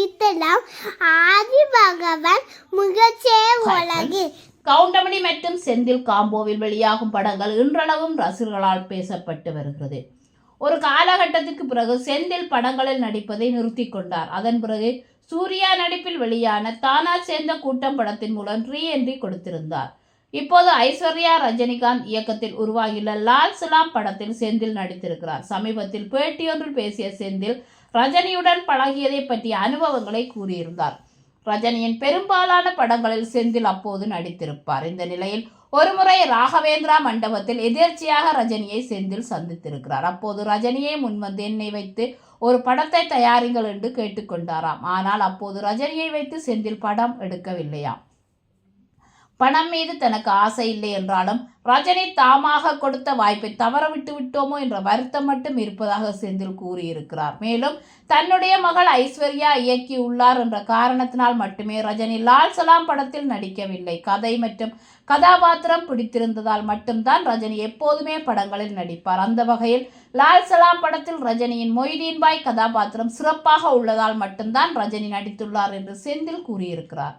நடித்தலாம் ஆதி பகவான் முகச்சே உலகு கவுண்டமணி மற்றும் செந்தில் காம்போவில் வெளியாகும் படங்கள் இன்றளவும் ரசிகர்களால் பேசப்பட்டு வருகிறது. ஒரு காலகட்டத்துக்கு பிறகு செந்தில் படங்களில் நடிப்பதை நிறுத்தி கொண்டார். அதன் பிறகு சூர்யா நடிப்பில் வெளியான தானா சேர்ந்த கூட்டம் படத்தின் மூலம் ரீ என்ட்ரி கொடுத்திருந்தார். இப்போது ஐஸ்வர்யா ரஜினிகாந்த் இயக்கத்தில் உருவாகியுள்ள லால் சலாம் படத்தில் செந்தில் நடித்திருக்கிறார். சமீபத்தில் பேட்டியொன்றில் பேசிய செந்தில் ரஜினியுடன் பழகியதை பற்றிய அனுபவங்களை கூறியிருந்தார். ரஜினியின் பெரும்பாலான படங்களில் செந்தில் அப்போது நடித்திருப்பார். இந்த நிலையில் ஒருமுறை ராகவேந்திரா மண்டபத்தில் எதிர்ச்சியாக ரஜினியை செந்தில் சந்தித்திருக்கிறார். அப்போது ரஜினியை முன்வந்து என்னை வைத்து ஒரு படத்தை தயாரிங்கள் என்று கேட்டுக்கொண்டாராம். ஆனால் அப்போது ரஜினியை வைத்து செந்தில் படம் எடுக்கவில்லையாம். பணம் மீது தனக்கு ஆசை இல்லை என்றாலும் ரஜினி தாமாக கொடுத்த வாய்ப்பை தவற விட்டு விட்டோமோ என்ற வருத்தம் மட்டும் இருப்பதாக செந்தில் கூறியிருக்கிறார். மேலும் தன்னுடைய மகள் ஐஸ்வர்யா இயக்கியுள்ளார் என்ற காரணத்தினால் மட்டுமே ரஜினி லால் சலாம் படத்தில் நடிக்கவில்லை. கதை மற்றும் கதாபாத்திரம் பிடித்திருந்ததால் மட்டும்தான் ரஜினி எப்போதுமே படங்களில் நடிப்பார். அந்த வகையில் லால் சலாம் படத்தில் ரஜினியின் மொய்தீன்பாய் கதாபாத்திரம் சிறப்பாக உள்ளதால் மட்டும்தான் ரஜினி நடித்துள்ளார் என்று செந்தில் கூறியிருக்கிறார்.